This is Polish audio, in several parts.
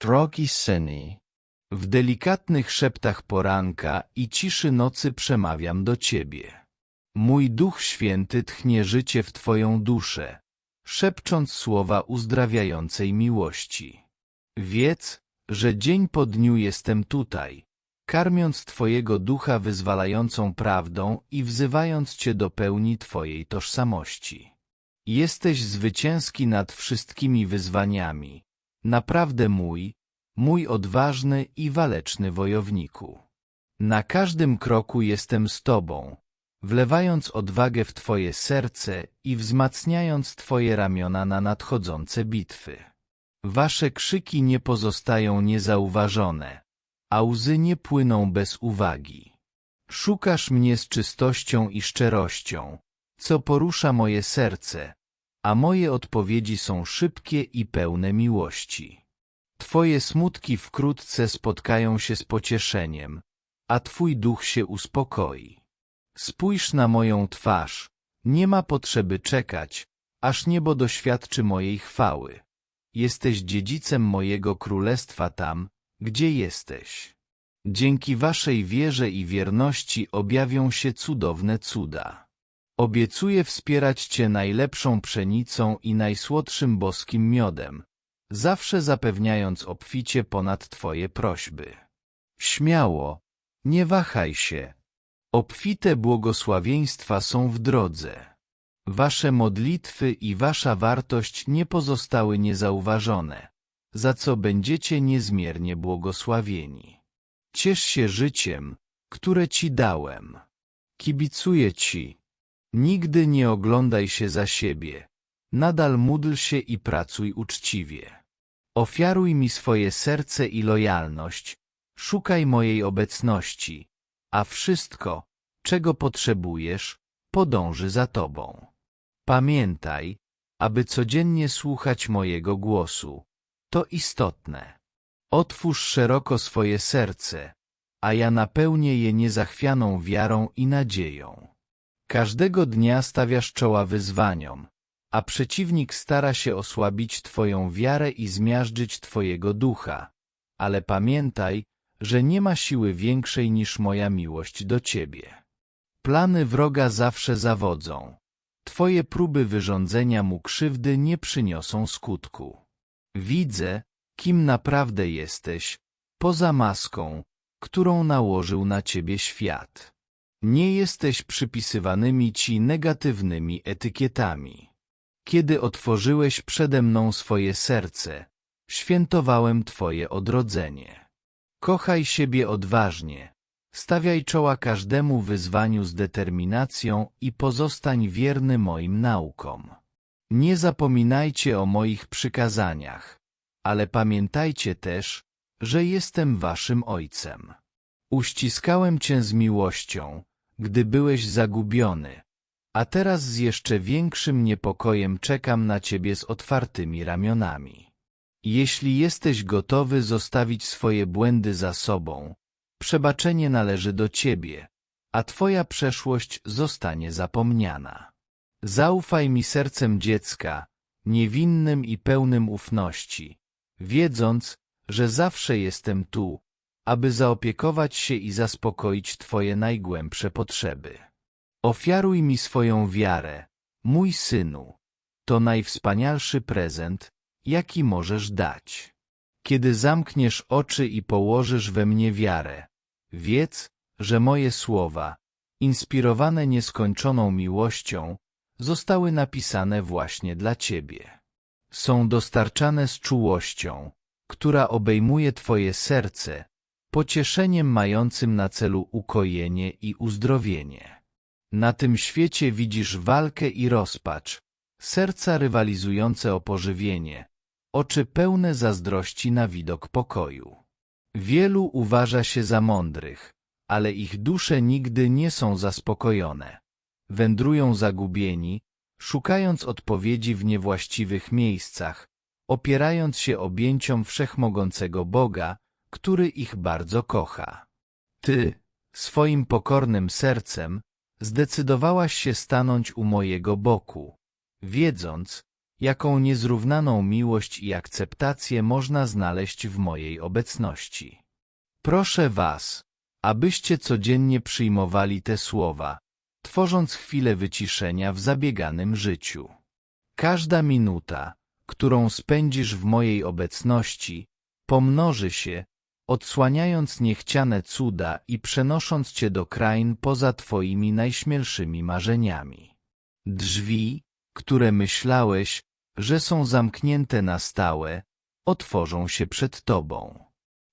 Drogi syni, w delikatnych szeptach poranka i ciszy nocy przemawiam do Ciebie. Mój Duch Święty tchnie życie w Twoją duszę, szepcząc słowa uzdrawiającej miłości. Wiedz, że dzień po dniu jestem tutaj, karmiąc Twojego ducha wyzwalającą prawdą i wzywając Cię do pełni Twojej tożsamości. Jesteś zwycięski nad wszystkimi wyzwaniami, naprawdę mój, mój odważny i waleczny wojowniku. Na każdym kroku jestem z Tobą, wlewając odwagę w Twoje serce i wzmacniając Twoje ramiona na nadchodzące bitwy. Wasze krzyki nie pozostają niezauważone, a łzy nie płyną bez uwagi. Szukasz mnie z czystością i szczerością, co porusza moje serce, a moje odpowiedzi są szybkie i pełne miłości. Twoje smutki wkrótce spotkają się z pocieszeniem, a Twój duch się uspokoi. Spójrz na moją twarz, nie ma potrzeby czekać, aż niebo doświadczy mojej chwały. Jesteś dziedzicem mojego królestwa tam, gdzie jesteś. Dzięki Waszej wierze i wierności objawią się cudowne cuda. Obiecuję wspierać Cię najlepszą pszenicą i najsłodszym boskim miodem, zawsze zapewniając obficie ponad Twoje prośby. Śmiało, nie wahaj się. Obfite błogosławieństwa są w drodze. Wasze modlitwy i wasza wartość nie pozostały niezauważone, za co będziecie niezmiernie błogosławieni. Ciesz się życiem, które Ci dałem. Kibicuję Ci. Nigdy nie oglądaj się za siebie. Nadal módl się i pracuj uczciwie. Ofiaruj mi swoje serce i lojalność, szukaj mojej obecności, a wszystko, czego potrzebujesz, podąży za Tobą. Pamiętaj, aby codziennie słuchać mojego głosu. To istotne. Otwórz szeroko swoje serce, a ja napełnię je niezachwianą wiarą i nadzieją. Każdego dnia stawiasz czoła wyzwaniom, a przeciwnik stara się osłabić Twoją wiarę i zmiażdżyć Twojego ducha. Ale pamiętaj, że nie ma siły większej niż moja miłość do Ciebie. Plany wroga zawsze zawodzą. Twoje próby wyrządzenia mu krzywdy nie przyniosą skutku. Widzę, kim naprawdę jesteś, poza maską, którą nałożył na Ciebie świat. Nie jesteś przypisywanymi Ci negatywnymi etykietami. Kiedy otworzyłeś przede mną swoje serce, świętowałem Twoje odrodzenie. Kochaj siebie odważnie, stawiaj czoła każdemu wyzwaniu z determinacją i pozostań wierny moim naukom. Nie zapominajcie o moich przykazaniach, ale pamiętajcie też, że jestem waszym ojcem. Uściskałem cię z miłością, gdy byłeś zagubiony, a teraz z jeszcze większym niepokojem czekam na ciebie z otwartymi ramionami. Jeśli jesteś gotowy zostawić swoje błędy za sobą, przebaczenie należy do ciebie, a twoja przeszłość zostanie zapomniana. Zaufaj mi sercem dziecka, niewinnym i pełnym ufności, wiedząc, że zawsze jestem tu, aby zaopiekować się i zaspokoić Twoje najgłębsze potrzeby. Ofiaruj mi swoją wiarę, mój synu. To najwspanialszy prezent, jaki możesz dać. Kiedy zamkniesz oczy i położysz we mnie wiarę, wiedz, że moje słowa, inspirowane nieskończoną miłością, zostały napisane właśnie dla Ciebie. Są dostarczane z czułością, która obejmuje Twoje serce, pocieszeniem mającym na celu ukojenie i uzdrowienie. Na tym świecie widzisz walkę i rozpacz, serca rywalizujące o pożywienie, oczy pełne zazdrości na widok pokoju. Wielu uważa się za mądrych, ale ich dusze nigdy nie są zaspokojone. Wędrują zagubieni, szukając odpowiedzi w niewłaściwych miejscach, opierając się objęciom wszechmogącego Boga, który ich bardzo kocha. Ty, swoim pokornym sercem, zdecydowałaś się stanąć u mojego boku, wiedząc, jaką niezrównaną miłość i akceptację można znaleźć w mojej obecności. Proszę Was, abyście codziennie przyjmowali te słowa, tworząc chwilę wyciszenia w zabieganym życiu. Każda minuta, którą spędzisz w mojej obecności, pomnoży się, odsłaniając niechciane cuda i przenosząc cię do krain poza twoimi najśmielszymi marzeniami. Drzwi, które myślałeś, że są zamknięte na stałe, otworzą się przed tobą.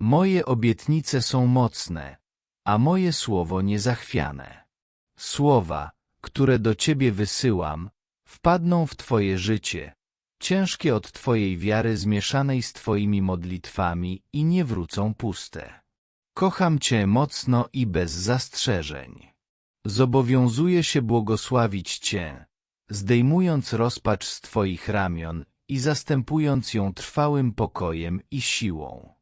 Moje obietnice są mocne, a moje słowo niezachwiane. Słowa, które do ciebie wysyłam, wpadną w twoje życie, ciężkie od twojej wiary zmieszanej z twoimi modlitwami i nie wrócą puste. Kocham cię mocno i bez zastrzeżeń. Zobowiązuję się błogosławić cię, zdejmując rozpacz z twoich ramion i zastępując ją trwałym pokojem i siłą.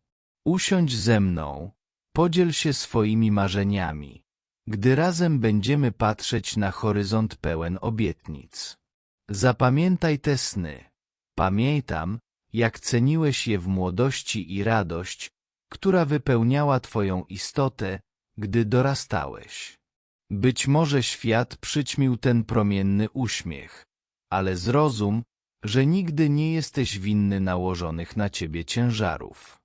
Usiądź ze mną, podziel się swoimi marzeniami, gdy razem będziemy patrzeć na horyzont pełen obietnic. Zapamiętaj te sny. Pamiętam, jak ceniłeś je w młodości i radość, która wypełniała twoją istotę, gdy dorastałeś. Być może świat przyćmił ten promienny uśmiech, ale zrozum, że nigdy nie jesteś winny nałożonych na ciebie ciężarów.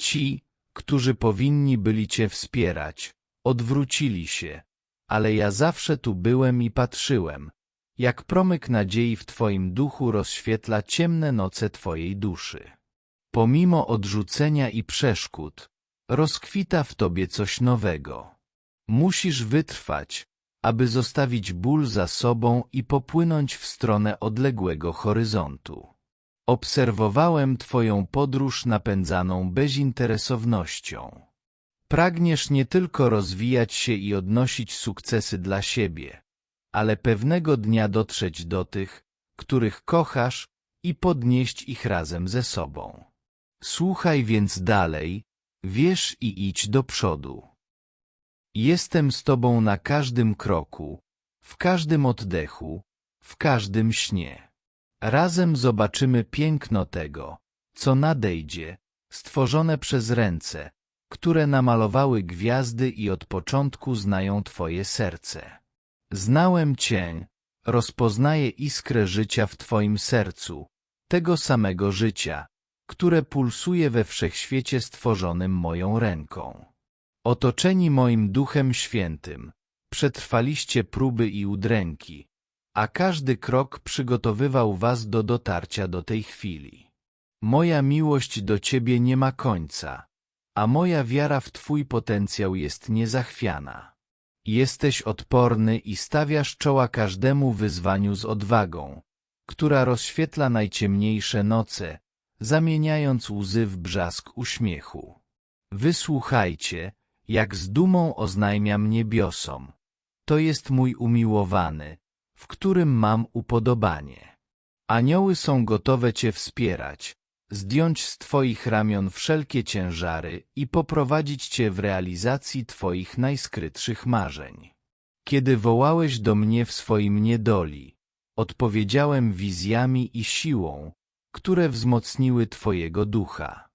Ci, którzy powinni byli cię wspierać, odwrócili się, ale ja zawsze tu byłem i patrzyłem, jak promyk nadziei w Twoim duchu rozświetla ciemne noce Twojej duszy. Pomimo odrzucenia i przeszkód, rozkwita w Tobie coś nowego. Musisz wytrwać, aby zostawić ból za sobą i popłynąć w stronę odległego horyzontu. Obserwowałem Twoją podróż napędzaną bezinteresownością. Pragniesz nie tylko rozwijać się i odnosić sukcesy dla siebie, ale pewnego dnia dotrzeć do tych, których kochasz i podnieść ich razem ze sobą. Słuchaj więc dalej, wiesz i idź do przodu. Jestem z Tobą na każdym kroku, w każdym oddechu, w każdym śnie. Razem zobaczymy piękno tego, co nadejdzie, stworzone przez ręce, które namalowały gwiazdy i od początku znają Twoje serce. Znałem Cię, rozpoznaję iskrę życia w Twoim sercu, tego samego życia, które pulsuje we wszechświecie stworzonym moją ręką. Otoczeni moim Duchem Świętym, przetrwaliście próby i udręki, a każdy krok przygotowywał was do dotarcia do tej chwili. Moja miłość do Ciebie nie ma końca, a moja wiara w Twój potencjał jest niezachwiana. Jesteś odporny i stawiasz czoła każdemu wyzwaniu z odwagą, która rozświetla najciemniejsze noce, zamieniając łzy w brzask uśmiechu. Wysłuchajcie, jak z dumą oznajmiam niebiosom. To jest mój umiłowany, w którym mam upodobanie. Anioły są gotowe Cię wspierać, zdjąć z Twoich ramion wszelkie ciężary i poprowadzić Cię w realizacji Twoich najskrytszych marzeń. Kiedy wołałeś do mnie w swoim niedoli, odpowiedziałem wizjami i siłą, które wzmocniły Twojego ducha.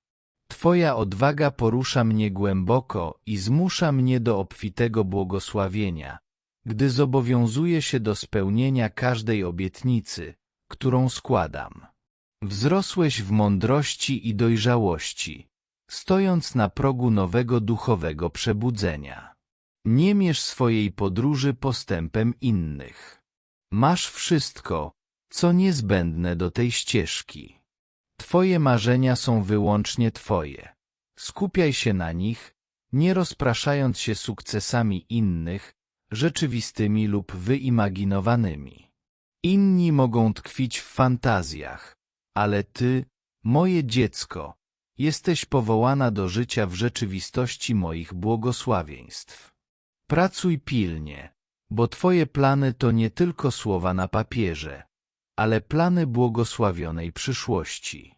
Twoja odwaga porusza mnie głęboko i zmusza mnie do obfitego błogosławienia, gdy zobowiązuję się do spełnienia każdej obietnicy, którą składam. Wzrosłeś w mądrości i dojrzałości, stojąc na progu nowego duchowego przebudzenia. Nie mierz swojej podróży postępem innych. Masz wszystko, co niezbędne do tej ścieżki. Twoje marzenia są wyłącznie Twoje. Skupiaj się na nich, nie rozpraszając się sukcesami innych, rzeczywistymi lub wyimaginowanymi. Inni mogą tkwić w fantazjach, ale Ty, moje dziecko, jesteś powołana do życia w rzeczywistości moich błogosławieństw. Pracuj pilnie, bo Twoje plany to nie tylko słowa na papierze, ale plany błogosławionej przyszłości.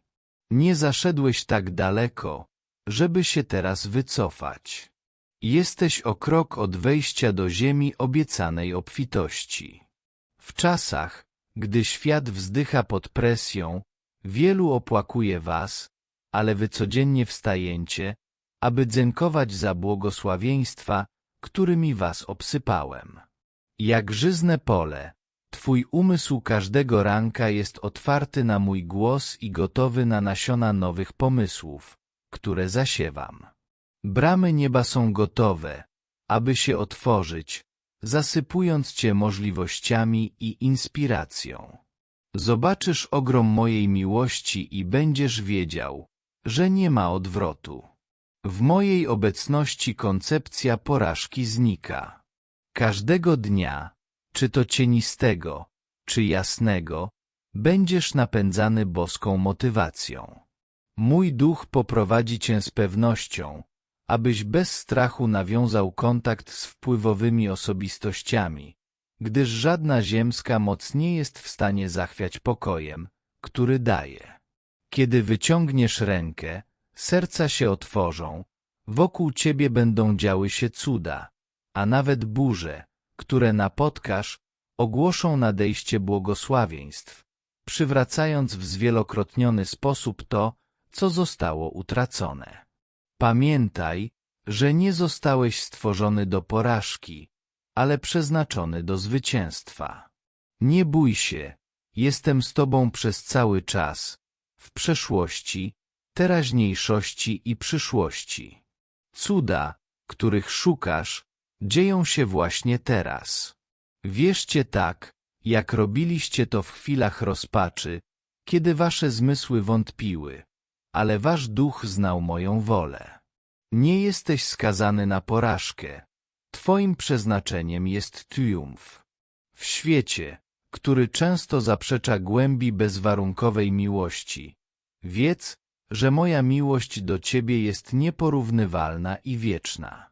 Nie zaszedłeś tak daleko, żeby się teraz wycofać. Jesteś o krok od wejścia do ziemi obiecanej obfitości. W czasach, Gdy świat wzdycha pod presją, wielu opłakuje was, ale wy codziennie wstajecie, aby dziękować za błogosławieństwa, którymi was obsypałem. Jak żyzne pole, twój umysł każdego ranka jest otwarty na mój głos i gotowy na nasiona nowych pomysłów, które zasiewam. Bramy nieba są gotowe, aby się otworzyć, zasypując cię możliwościami i inspiracją. Zobaczysz ogrom mojej miłości i będziesz wiedział, że nie ma odwrotu. W mojej obecności koncepcja porażki znika. Każdego dnia, czy to cienistego, czy jasnego, będziesz napędzany boską motywacją. Mój duch poprowadzi cię z pewnością, abyś bez strachu nawiązał kontakt z wpływowymi osobistościami, gdyż żadna ziemska moc nie jest w stanie zachwiać pokojem, który daje. Kiedy wyciągniesz rękę, serca się otworzą, wokół ciebie będą działy się cuda, a nawet burze, które napotkasz, ogłoszą nadejście błogosławieństw, przywracając w zwielokrotniony sposób to, co zostało utracone. Pamiętaj, że nie zostałeś stworzony do porażki, ale przeznaczony do zwycięstwa. Nie bój się, jestem z tobą przez cały czas, w przeszłości, teraźniejszości i przyszłości. Cuda, których szukasz, dzieją się właśnie teraz. Wierzcie tak, jak robiliście to w chwilach rozpaczy, kiedy wasze zmysły wątpiły, ale wasz duch znał moją wolę. Nie jesteś skazany na porażkę. Twoim przeznaczeniem jest triumf. W świecie, który często zaprzecza głębi bezwarunkowej miłości, wiedz, że moja miłość do Ciebie jest nieporównywalna i wieczna.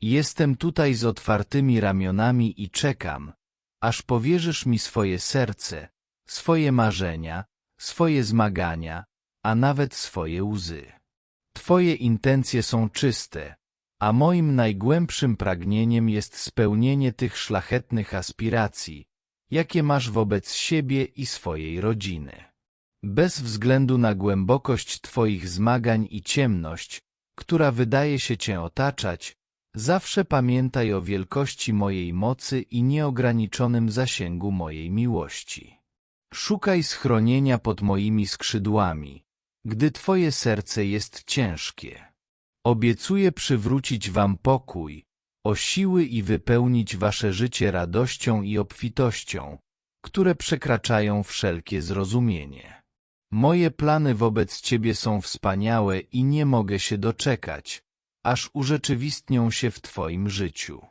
Jestem tutaj z otwartymi ramionami i czekam, aż powierzysz mi swoje serce, swoje marzenia, swoje zmagania, a nawet swoje łzy. Twoje intencje są czyste, a moim najgłębszym pragnieniem jest spełnienie tych szlachetnych aspiracji, jakie masz wobec siebie i swojej rodziny. Bez względu na głębokość Twoich zmagań i ciemność, która wydaje się Cię otaczać, zawsze pamiętaj o wielkości mojej mocy i nieograniczonym zasięgu mojej miłości. Szukaj schronienia pod moimi skrzydłami, gdy Twoje serce jest ciężkie. Obiecuję przywrócić Wam pokój, o siły i wypełnić Wasze życie radością i obfitością, które przekraczają wszelkie zrozumienie. Moje plany wobec Ciebie są wspaniałe i nie mogę się doczekać, aż urzeczywistnią się w Twoim życiu.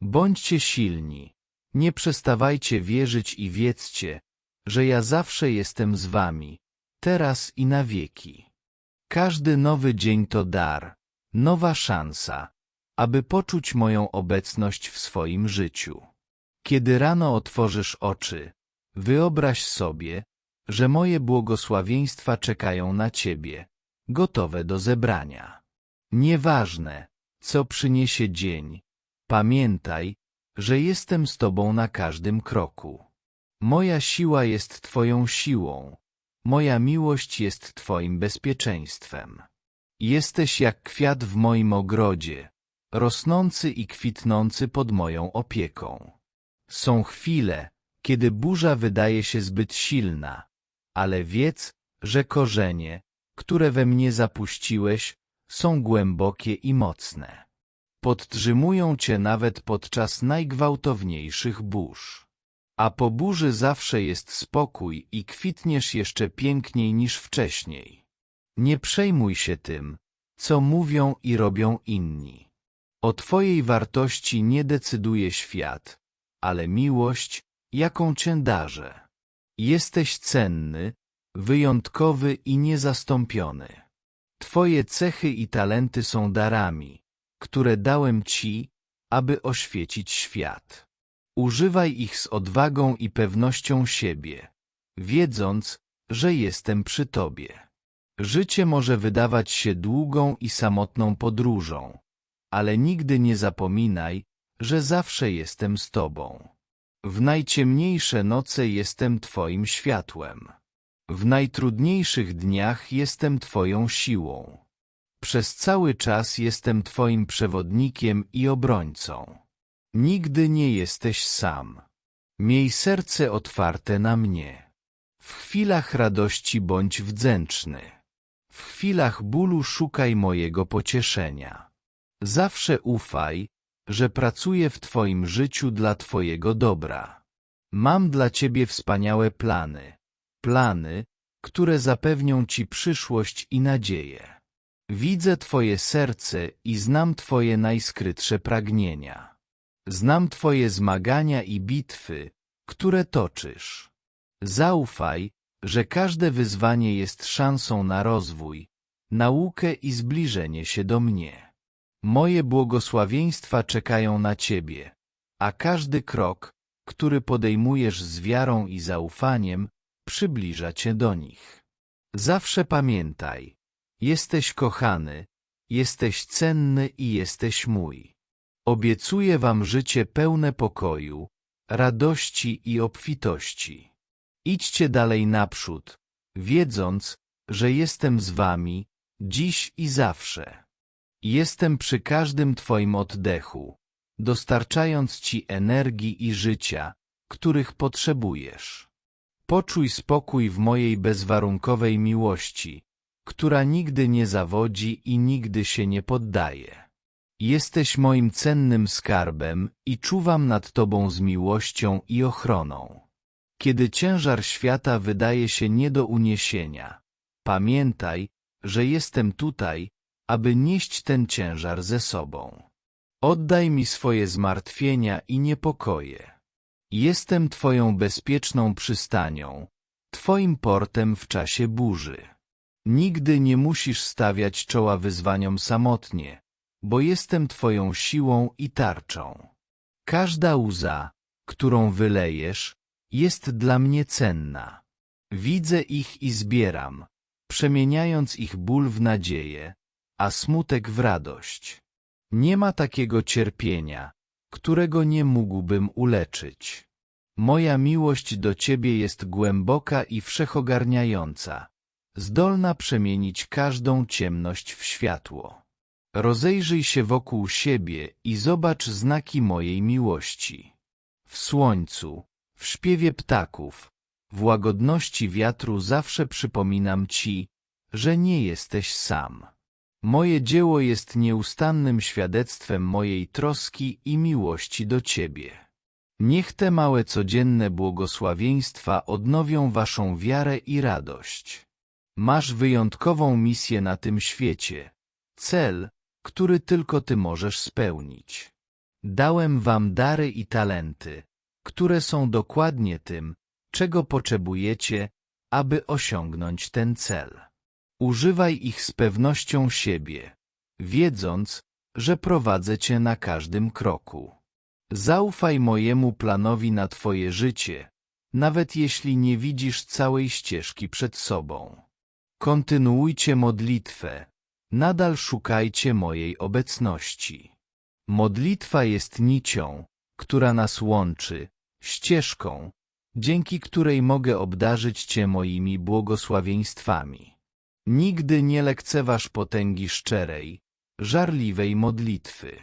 Bądźcie silni, nie przestawajcie wierzyć i wiedzcie, że ja zawsze jestem z Wami, teraz i na wieki. Każdy nowy dzień to dar, nowa szansa, aby poczuć moją obecność w swoim życiu. Kiedy rano otworzysz oczy, wyobraź sobie, że moje błogosławieństwa czekają na Ciebie, gotowe do zebrania. Nieważne, co przyniesie dzień, pamiętaj, że jestem z Tobą na każdym kroku. Moja siła jest Twoją siłą, moja miłość jest Twoim bezpieczeństwem. Jesteś jak kwiat w moim ogrodzie, rosnący i kwitnący pod moją opieką. Są chwile, kiedy burza wydaje się zbyt silna, ale wiedz, że korzenie, które we mnie zapuściłeś, są głębokie i mocne. Podtrzymują cię nawet podczas najgwałtowniejszych burz. A po burzy zawsze jest spokój i kwitniesz jeszcze piękniej niż wcześniej. Nie przejmuj się tym, co mówią i robią inni. O twojej wartości nie decyduje świat, ale miłość, jaką cię darzę. Jesteś cenny, wyjątkowy i niezastąpiony. Twoje cechy i talenty są darami, które dałem Ci, aby oświecić świat. Używaj ich z odwagą i pewnością siebie, wiedząc, że jestem przy Tobie. Życie może wydawać się długą i samotną podróżą, ale nigdy nie zapominaj, że zawsze jestem z Tobą. W najciemniejsze noce jestem Twoim światłem. W najtrudniejszych dniach jestem Twoją siłą. Przez cały czas jestem Twoim przewodnikiem i obrońcą. Nigdy nie jesteś sam. Miej serce otwarte na mnie. W chwilach radości bądź wdzięczny. W chwilach bólu szukaj mojego pocieszenia. Zawsze ufaj, że pracuję w Twoim życiu dla Twojego dobra. Mam dla Ciebie wspaniałe plany. Plany, które zapewnią Ci przyszłość i nadzieję. Widzę Twoje serce i znam Twoje najskrytsze pragnienia. Znam Twoje zmagania i bitwy, które toczysz. Zaufaj, że każde wyzwanie jest szansą na rozwój, naukę i zbliżenie się do mnie. Moje błogosławieństwa czekają na Ciebie, a każdy krok, który podejmujesz z wiarą i zaufaniem, przybliża Cię do nich. Zawsze pamiętaj, jesteś kochany, jesteś cenny i jesteś mój. Obiecuję Wam życie pełne pokoju, radości i obfitości. Idźcie dalej naprzód, wiedząc, że jestem z Wami, dziś i zawsze. Jestem przy każdym Twoim oddechu, dostarczając Ci energii i życia, których potrzebujesz. Poczuj spokój w mojej bezwarunkowej miłości, która nigdy nie zawodzi i nigdy się nie poddaje. Jesteś moim cennym skarbem i czuwam nad Tobą z miłością i ochroną. Kiedy ciężar świata wydaje się nie do uniesienia, pamiętaj, że jestem tutaj, aby nieść ten ciężar ze sobą. Oddaj mi swoje zmartwienia i niepokoje. Jestem Twoją bezpieczną przystanią, Twoim portem w czasie burzy. Nigdy nie musisz stawiać czoła wyzwaniom samotnie, bo jestem Twoją siłą i tarczą. Każda łza, którą wylejesz, jest dla mnie cenna. Widzę ich i zbieram, przemieniając ich ból w nadzieję, a smutek w radość. Nie ma takiego cierpienia, którego nie mógłbym uleczyć. Moja miłość do Ciebie jest głęboka i wszechogarniająca, zdolna przemienić każdą ciemność w światło. Rozejrzyj się wokół siebie i zobacz znaki mojej miłości. W słońcu, w śpiewie ptaków, w łagodności wiatru zawsze przypominam Ci, że nie jesteś sam. Moje dzieło jest nieustannym świadectwem mojej troski i miłości do Ciebie. Niech te małe codzienne błogosławieństwa odnowią Waszą wiarę i radość. Masz wyjątkową misję na tym świecie, cel, który tylko Ty możesz spełnić. Dałem Wam dary i talenty, które są dokładnie tym, czego potrzebujecie, aby osiągnąć ten cel. Używaj ich z pewnością siebie, wiedząc, że prowadzę Cię na każdym kroku. Zaufaj mojemu planowi na Twoje życie, nawet jeśli nie widzisz całej ścieżki przed sobą. Kontynuujcie modlitwę, nadal szukajcie mojej obecności. Modlitwa jest nicią, która nas łączy, ścieżką, dzięki której mogę obdarzyć Cię moimi błogosławieństwami. Nigdy nie lekceważ potęgi szczerej, żarliwej modlitwy.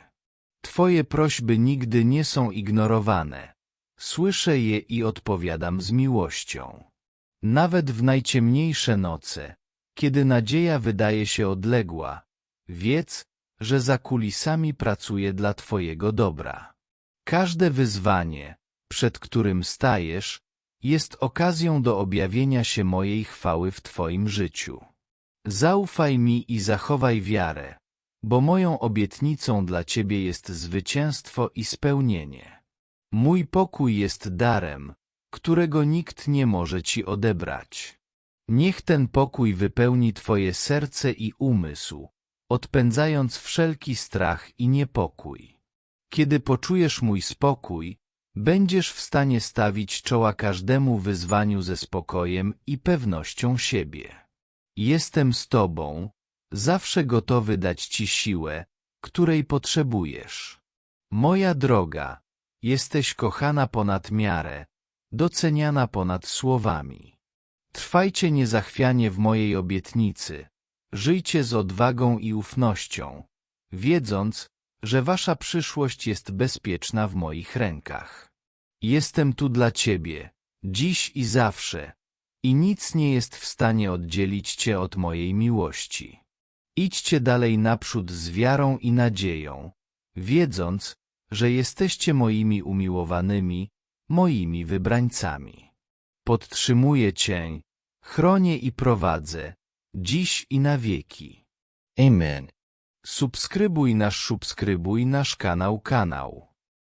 Twoje prośby nigdy nie są ignorowane. Słyszę je i odpowiadam z miłością. Nawet w najciemniejsze noce, kiedy nadzieja wydaje się odległa, wiedz, że za kulisami pracuję dla Twojego dobra. Każde wyzwanie, przed którym stajesz, jest okazją do objawienia się mojej chwały w Twoim życiu. Zaufaj mi i zachowaj wiarę, bo moją obietnicą dla Ciebie jest zwycięstwo i spełnienie. Mój pokój jest darem, którego nikt nie może Ci odebrać. Niech ten pokój wypełni Twoje serce i umysł, odpędzając wszelki strach i niepokój. Kiedy poczujesz mój spokój, będziesz w stanie stawić czoła każdemu wyzwaniu ze spokojem i pewnością siebie. Jestem z Tobą, zawsze gotowy dać Ci siłę, której potrzebujesz. Moja droga, Jesteś kochana ponad miarę, doceniana ponad słowami. Trwajcie niezachwianie w mojej obietnicy, żyjcie z odwagą i ufnością, wiedząc, że wasza przyszłość jest bezpieczna w moich rękach. Jestem tu dla ciebie, dziś i zawsze, i nic nie jest w stanie oddzielić cię od mojej miłości. Idźcie dalej naprzód z wiarą i nadzieją, wiedząc, że jesteście moimi umiłowanymi, moimi wybrańcami. Podtrzymuję Cię, chronię i prowadzę, dziś i na wieki. Amen. Subskrybuj nasz subskrybuj nasz kanał kanał.